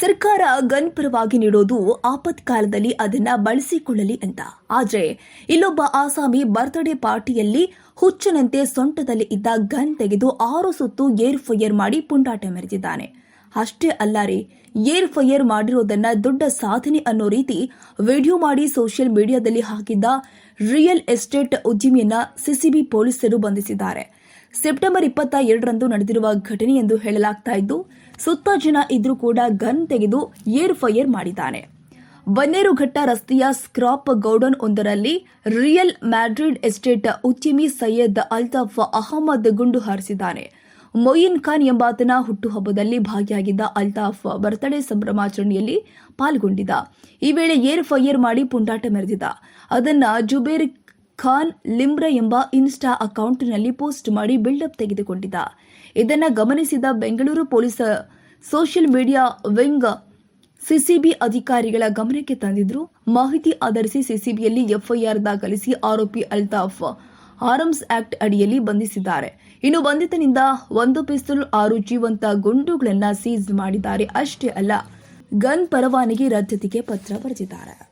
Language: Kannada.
ಸರ್ಕಾರ ಗನ್ ಪರವಾಗಿ ನೀಡೋದು ಆಪತ್ಕಾಲದಲ್ಲಿ ಅದನ್ನ ಬಳಸಿಕೊಳ್ಳಲಿ ಅಂತ. ಆದರೆ ಇಲ್ಲೊಬ್ಬ ಆಸಾಮಿ ಬರ್ತ್ಡೇ ಪಾರ್ಟಿಯಲ್ಲಿ ಹುಚ್ಚನಂತೆ ಸೊಂಟದಲ್ಲಿ ಇದ್ದ ಗನ್ ತೆಗೆದು ಆರು ಸುತ್ತು ಏರ್ ಫೈಯರ್ ಮಾಡಿ ಪುಂಡಾಟ ಮೆರೆದಿದ್ದಾನೆ. ಅಷ್ಟೇ ಅಲ್ಲ ರೀ, ಏರ್ ಫೈಯರ್ ಮಾಡಿರೋದನ್ನ ದೊಡ್ಡ ಸಾಧನೆ ಅನ್ನೋ ರೀತಿ ವಿಡಿಯೋ ಮಾಡಿ ಸೋಷಿಯಲ್ ಮೀಡಿಯಾದಲ್ಲಿ ಹಾಕಿದ್ದ ರಿಯಲ್ ಎಸ್ಟೇಟ್ ಉದ್ಯಮಿಯನ್ನ ಸಿಸಿಬಿ ಪೊಲೀಸರು ಬಂಧಿಸಿದ್ದಾರೆ. ಸೆಪ್ಟೆಂಬರ್ ಇಪ್ಪತ್ತ ಎರಡರಂದು ನಡೆದಿರುವ ಘಟನೆ ಎಂದು ಹೇಳಲಾಗ್ತಾ ಇದ್ದು, ಸುತ್ತ ಜನ ಇದ್ರೂ ಕೂಡ ಗನ್ ತೆಗೆದು ಏರ್ ಫೈರ್ ಮಾಡಿದ್ದಾನೆ. ಬನ್ನೇರುಘಟ್ಟ ರಸ್ತೆಯ ಸ್ಕ್ರಾಪ್ ಗೌಡನ್ ಒಂದರಲ್ಲಿ ರಿಯಲ್ ಮ್ಯಾಡ್ರಿಡ್ ಎಸ್ಟೇಟ್ ಉದ್ಯಮಿ ಸೈಯದ್ ಅಲ್ತಾಫ್ ಅಹಮದ್ ಗುಂಡು ಹಾರಿಸಿದ್ದಾನೆ. ಮೊಯಿನ್ ಖಾನ್ ಎಂಬಾತನ ಹುಟ್ಟುಹಬ್ಬದಲ್ಲಿ ಭಾಗಿಯಾಗಿದ್ದ ಅಲ್ತಾಫ್ ಬರ್ತ್ಡೇ ಸಂಭ್ರಮಾಚರಣೆಯಲ್ಲಿ ಪಾಲ್ಗೊಂಡಿದ್ದ. ಈ ವೇಳೆ ಏರ್ ಫೈರ್ ಮಾಡಿ ಪುಂಡಾಟ ಮೆರೆದಿದ್ದ. ಅದನ್ನ ಜುಬೇರ್ ಖಾನ್ ಲಿಮ್ರ ಎಂಬ ಇನ್ಸ್ಟಾ ಅಕೌಂಟ್ನಲ್ಲಿ ಪೋಸ್ಟ್ ಮಾಡಿ ಬಿಲ್ಡಪ್ ತೆಗೆದುಕೊಂಡಿದ್ದ. ಇದನ್ನು ಗಮನಿಸಿದ Bengaluru police social media wing CCB ಅಧಿಕಾರಿಗಳ ಗಮನಕ್ಕೆ ತಂದಿದ್ರು. ಮಾಹಿತಿ ಆಧರಿಸಿ ಸಿಸಿಬಿಯಲ್ಲಿ ಎಫ್ಐಆರ್ ದಾಖಲಿಸಿ ಆರೋಪಿ ಅಲ್ತಾಫ್ ಆರಮ್ಸ್ ಆಕ್ಟ್ ಅಡಿಯಲ್ಲಿ ಬಂಧಿಸಿದ್ದಾರೆ. ಇನ್ನು ಬಂಧಿತನಿಂದ ಒಂದು ಪಿಸ್ತೂಲ್, ಆರು ಜೀವಂತ ಗುಂಡುಗಳನ್ನು ಸೀಜ್ ಮಾಡಿದ್ದಾರೆ. ಅಷ್ಟೇ ಅಲ್ಲ, ಗನ್ ಪರವಾನಗಿ ರದ್ದತಿಗೆ ಪತ್ರ ಬರೆದಿದ್ದಾರೆ.